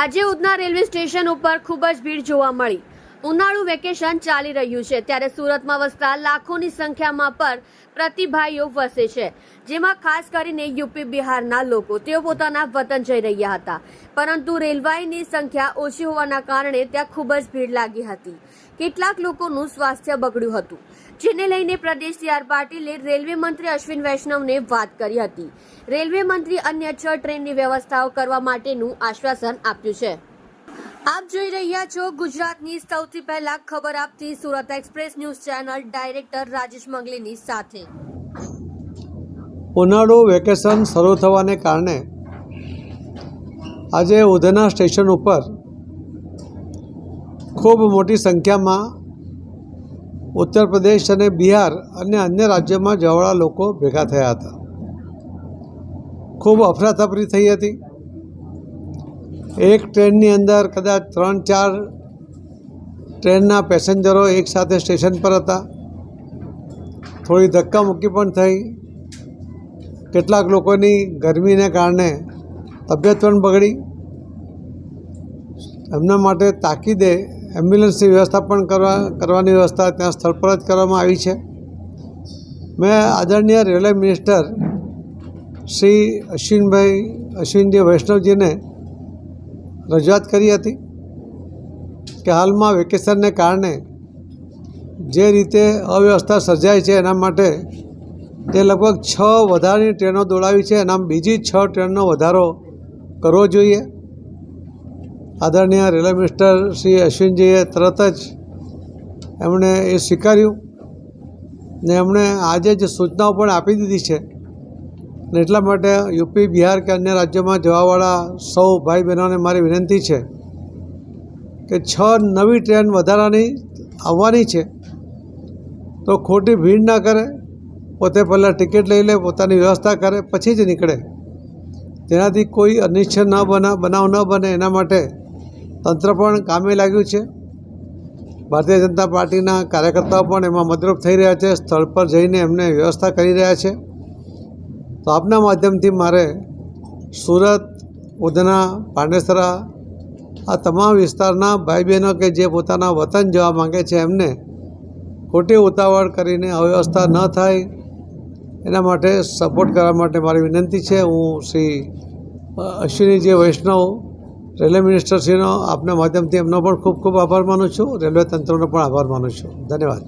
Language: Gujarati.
આજે ઉધના રેલવે સ્ટેશન ઉપર ખૂબ જ ભીડ જોવા મળી. ઉનાળુ વેકેશન ચાલી રહ્યું છે ત્યારે સુરતમાં વસતા લાખોની સંખ્યામાં પર પ્રતિભાઈઓ વસે છે, જેમાં ખાસ કરીને યુપી બિહારના લોકો. તેઓ પોતાના વતન જઈ રહ્યા હતા, પરંતુ રેલવાઈની સંખ્યા ઓછી હોવાના કારણે ત્યાં ખૂબ જ ભીડ લાગી હતી. કેટલાક લોકોનું સ્વાસ્થ્ય બગડ્યું હતું, જેને લઈને પ્રદેશ સી આર પાટીલે રેલવે મંત્રી અશ્વિન વૈષ્ણવને વાત કરી હતી. રેલવે મંત્રી અન્ય છ ટ્રેનની વ્યવસ્થાઓ કરવા માટેનું આશ્વાસન આપ્યું છે. આપ જોઈ રહ્યા છો ગુજરાતની સૌથી પહેલા ખબર આપતી Surat express news channel director Rajesh મંગલીની સાથે. ઉનાળુ વેકેશન શરૂ થવાને કારણે આજે ઉધના સ્ટેશન ઉપર ખૂબ મોટી સંખ્યામાં ઉત્તર પ્રદેશ અને બિહાર અને અન્ય રાજ્યોમાં જવાળા લોકો ભેગા થયા હતા. ખૂબ અફરાતફરી થઈ હતી. એક ટ્રેનની અંદર કદાચ ત્રણ, ચાર ટ્રેનના પેસેન્જરો એકસાથે સ્ટેશન પર હતા. થોડી ધક્કામુક્કી પણ થઈ. કેટલાક લોકોની ગરમીને કારણે તબિયત પણ બગડી. એમના માટે તાકીદે એમ્બ્યુલન્સની વ્યવસ્થા પણ કરવા, કરવાની વ્યવસ્થા ત્યાં સ્થળ પર જ કરવામાં આવી છે. મેં આદરણીય રેલવે મિનિસ્ટર શ્રી અશ્વિનભાઈ, અશ્વિનજી વૈષ્ણવજીને રજૂઆત કરી હતી કે હાલમાં વેકેશનને કારણે જે રીતે અવ્યવસ્થા સર્જાય છે એના માટે તે લગભગ છ વધારાની ટ્રેનો દોડાવી છે. એનામાં બીજી છ ટ્રેનનો વધારો કરવો જોઈએ. આદરણીય રેલવે મિનિસ્ટર શ્રી અશ્વિનજીએ તરત જ એમણે એ સ્વીકાર્યું ને એમણે આજે જ સૂચનાઓ પણ આપી દીધી છે. ને એટલા માટે યુપી, બિહાર કે અન્ય રાજ્યોમાં જવાવાળા સૌ ભાઈ બહેનોને મારી વિનંતી છે કે છ નવી ટ્રેન વધારાની આવવાની છે તો ખોટી ભીડ ના કરે, પોતે પહેલાં ટિકિટ લઈ લે, પોતાની વ્યવસ્થા કરે, પછી જ નીકળે. તેનાથી કોઈ અનિચ્છ ન બના, બનાવ ન બને, એના માટે તંત્ર પણ કામે લાગ્યું છે. ભારતીય જનતા પાર્ટીના કાર્યકર્તાઓ પણ એમાં મદરૂપ થઈ રહ્યા છે, સ્થળ પર જઈને એમને વ્યવસ્થા કરી રહ્યા છે. તો આપના માધ્યમથી મારે સુરત, ઉધના, પાંડેસરા, આ તમામ વિસ્તારના ભાઈ બહેનો કે જે પોતાના વતન જવા માગે છે એમને ખોટી ઉતાવળ કરીને અવ્યવસ્થા ન થાય, એના માટે સપોર્ટ કરવા માટે મારી વિનંતી છે. હું શ્રી અશ્વિનીજી વૈષ્ણવ રેલવે મિનિસ્ટરશ્રીનો આપના માધ્યમથી એમનો પણ ખૂબ ખૂબ આભાર માનું છું. રેલવે તંત્રનો પણ આભાર માનું છું. ધન્યવાદ.